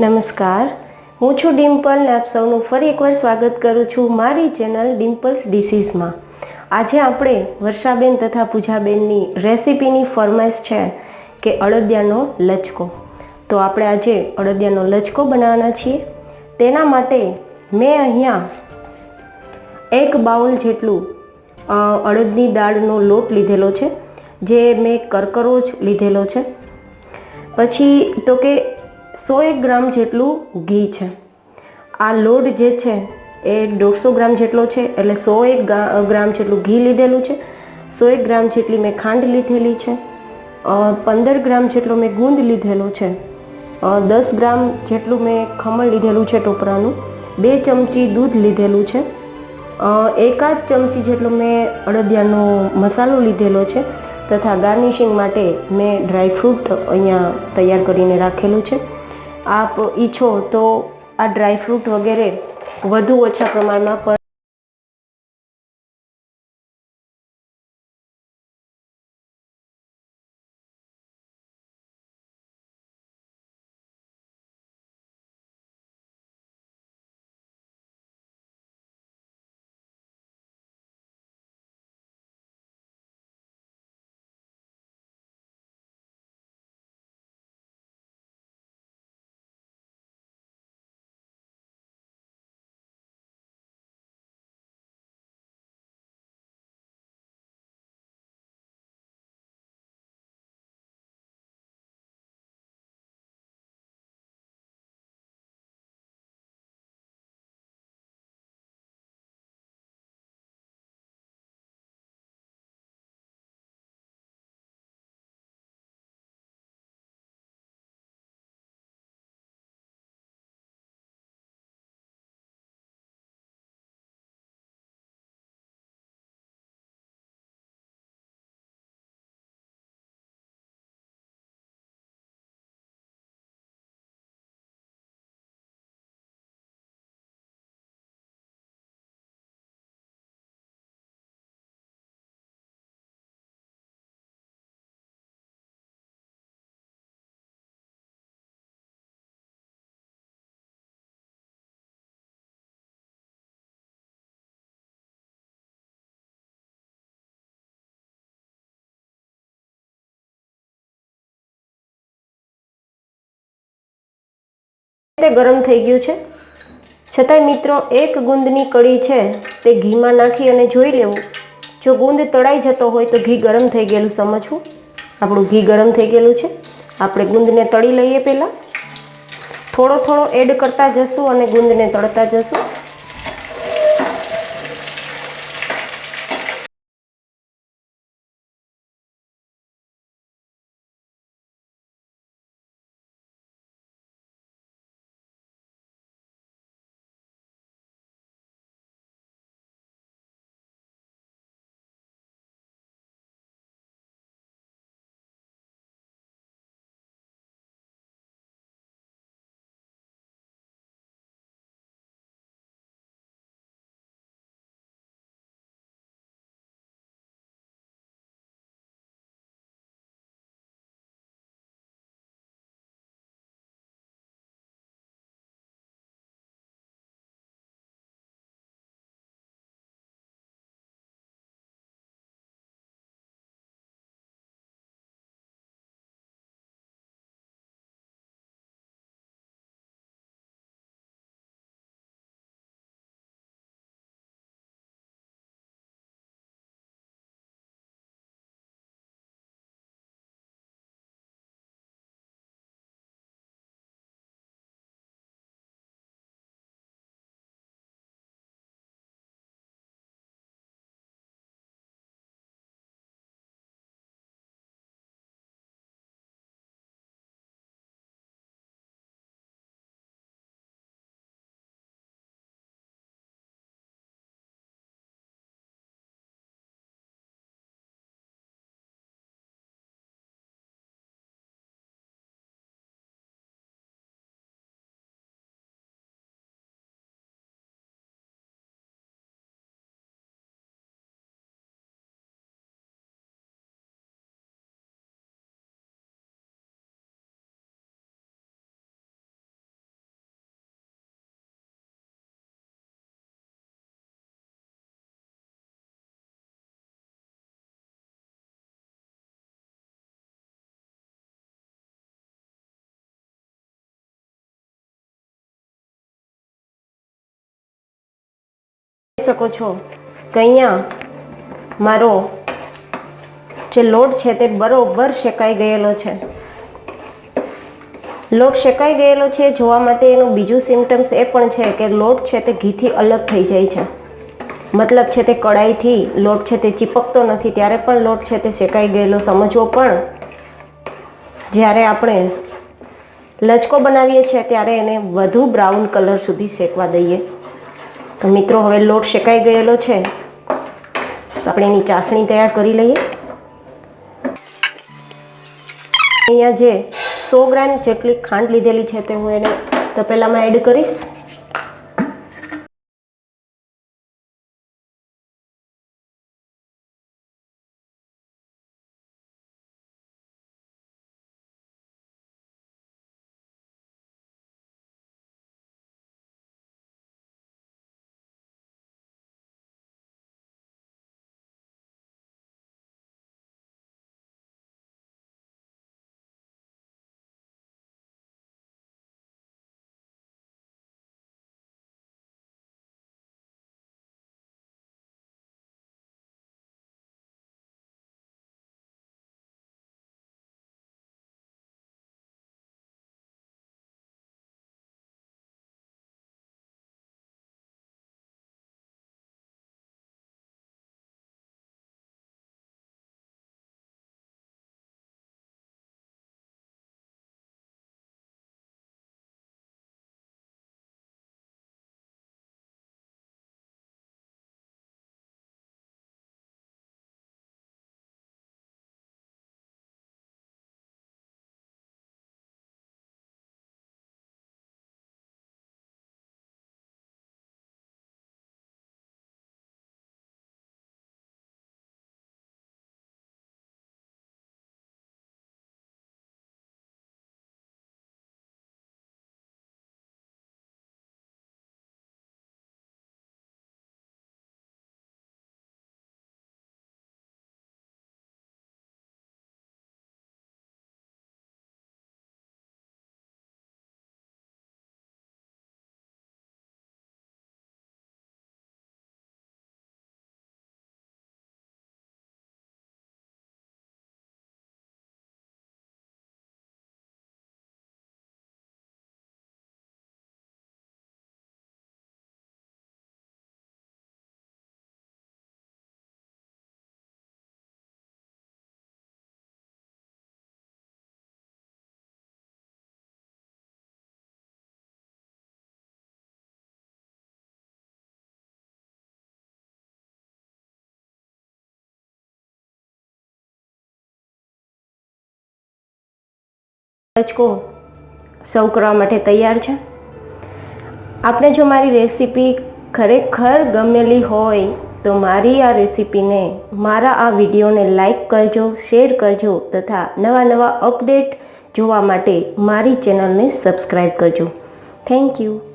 નમસ્કાર. હું છું ડિમ્પલ ને આપ સૌનું ફરી એકવાર સ્વાગત કરું છું મારી ચેનલ ડિમ્પલ્સ ડિસીઝમાં. આજે આપણે વર્ષાબેન તથા પૂજાબેનની રેસિપીની ફરમાઈશ છે કે અડદિયાનો લચકો. તો આપણે આજે અડદિયાનો લચકો બનાવવાના છીએ. તેના માટે મેં અહીંયા એક બાઉલ જેટલું અડદની દાળનો લોટ લીધેલો છે, જે મેં કરકરો જ લીધેલો છે. પછી તો કે સો એક ગ્રામ જેટલું ઘી છે. આ લોટ જે છે એ દોઢસો ગ્રામ જેટલો છે એટલે સો એક ગ્રામ જેટલું ઘી લીધેલું છે. સો એક ગ્રામ જેટલી મેં ખાંડ લીધેલી છે. પંદર ગ્રામ જેટલો મેં ગુંદ લીધેલો છે. દસ ગ્રામ જેટલું મેં ખમણ લીધેલું છે ટોપરાનું. બે ચમચી દૂધ લીધેલું છે. એકાદ ચમચી જેટલો મેં અડદિયાનો મસાલો લીધેલો છે તથા ગાર્નિશિંગ માટે મેં ડ્રાયફ્રૂટ અહીંયા તૈયાર કરીને રાખેલું છે. આપ ઈચ્છો તો આ ડ્રાયફ્રૂટ વગેરે વધુ ઓછા પ્રમાણમાં પણ તે ગરમ થઈ ગયું છે. છતાંય મિત્રો, એક ગુંદની કળી છે, તે ઘીમાં નાખી અને જોઈ લેવું. જો ગુંદ તળાઈ જતો હોય તો ઘી ગરમ થઈ ગયેલું સમજવું. આપણું ઘી ગરમ થઈ ગયેલું છે. આપણે ગુંદને તળી લઈએ પહેલાં. થોડો થોડો એડ કરતા જશું અને ગુંદને તળતા જશું. શકો છો કે અહીંયા મારો જે લોટ છે તે બરોબર શેકાઈ ગયેલો છે. લોટ શેકાઈ ગયેલો છે જોવા માટે એનું બીજું સિમ્ટમ્સ એ પણ છે કે લોટ છે તે ઘીથી અલગ થઈ જાય છે. મતલબ છે તે કડાઈથી લોટ છે તે ચીપકતો નથી, ત્યારે પણ લોટ છે તે શેકાઈ ગયેલો. સમજવો પણ, જ્યારે આપણે લચકો બનાવીએ છીએ ત્યારે એને વધુ બ્રાઉન કલર સુધી શેકવા દઈએ. તો મિત્રો, હવે લોટ શેકાઈ ગયેલો છે. આપણે એની ચાસણી તૈયાર કરી લઈએ. અહીંયા જે સો ગ્રામ જેટલી ખાંડ લીધેલી છે તે હું એને તપેલામાં એડ કરીશ. લચકો સર્વ કરવા માટે તૈયાર છે? આપણે જો મારી રેસીપી ખરેખર ગમેલી હોય, તો મારી આ રેસીપીને, મારા આ વિડીયોને લાઈક કરજો, શેર કરજો, તથા નવા નવા અપડેટ જોવા માટે મારી ચેનલને સબસ્ક્રાઈબ કરજો. Thank you.